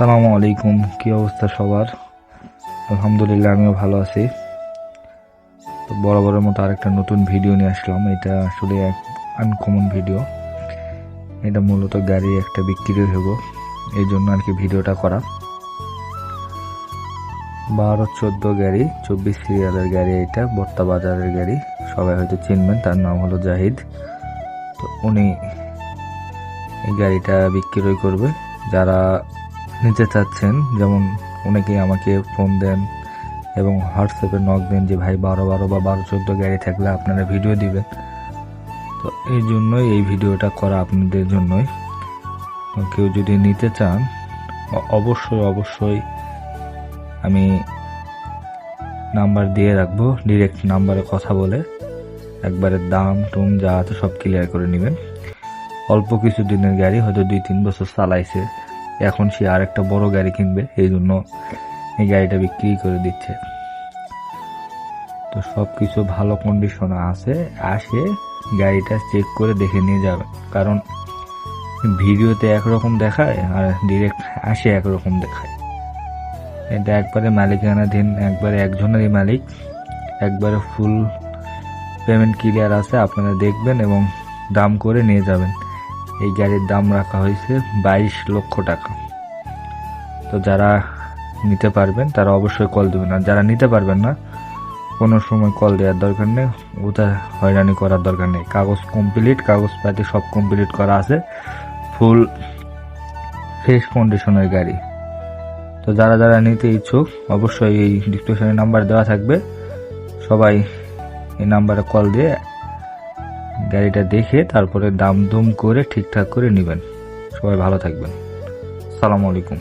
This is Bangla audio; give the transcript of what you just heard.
সালামু আলাইকুম। কি অবস্থা সবার? আলহামদুলিল্লাহ, আমিও ভালো আছি। তো বরাবরের মতো আরেকটা নতুন ভিডিও নিয়ে আসলাম। এটা আসলে এক আনকমন ভিডিও এটা মূলত গাড়ি একটা বিক্রি হইব। এই জন্য আর কি ভিডিওটা করা। বারো চোদ্দ গাড়ি, চব্বিশ সিরিয়ালের গাড়ি এটা, বর্তা বাজারের গাড়ি। সবাই হয়তো চিনবেন, তার নাম হলো জাহিদ। তো উনি এই গাড়িটা বিক্রয় করবে। যারা নিতে চাচ্ছেন, যেমন অনেকেই আমাকে ফোন দেন এবং হোয়াটসঅ্যাপে নক দেন যে, ভাই, বারো বারো বা বারো, চোদ্দ গাড়ি থাকলে আপনারা ভিডিও দিবেন। তো এই জন্যই এই ভিডিওটা করা আপনাদের জন্যই। কেউ যদি নিতে চান অবশ্যই অবশ্যই আমি নাম্বার দিয়ে রাখব ডিরেক্ট নাম্বারে কথা বলে একবারে দাম টুম যা আছে সব ক্লিয়ার করে নেবেন। অল্প কিছু দিনের গাড়ি হয়তো দুই, তিন বছর চালাইছে। এখন সে আর একটা বড় গাড়ি কিনবে, এই জন্য এই গাড়িটা বিক্রি করে দিচ্ছে। তো সব কিছু ভালো কন্ডিশনে আছে আসে গাড়িটা চেক করে দেখে নিয়ে যাবে। কারণ ভিডিওতে একরকম দেখায়, আর ডিরেক্ট আসে একরকম দেখায়। এটা একবারে মালিকানাধীন একবারে একজনেরই মালিক, একবারে ফুল পেমেন্ট ক্লিয়ার আছে, আপনারা দেখবেন এবং দাম করে নিয়ে যাবেন। এই গাড়ির দাম রাখা হয়েছে বাইশ লক্ষ টাকা। তো যারা নিতে পারবেন, তারা অবশ্যই কল দেবেন। আর যারা নিতে পারবেন না, কোনো সময় কল দেওয়ার দরকার নেই, ওটা হয়রানি করার দরকার নেই। কাগজ কমপ্লিট কাগজপাতি সব কমপ্লিট করা আছে ফুল ফ্রেশ কন্ডিশনের গাড়ি। তো যারা যারা নিতে ইচ্ছুক, অবশ্যই এই ডিসক্রিপশনে নাম্বার দেওয়া থাকবে। সবাই এই নাম্বারে কল দিয়ে গাড়িটা দেখে তারপরে দাম দুম করে ঠিকঠাক করে নেবেন। সবাই ভালো থাকবেন। সালামু আলাইকুম।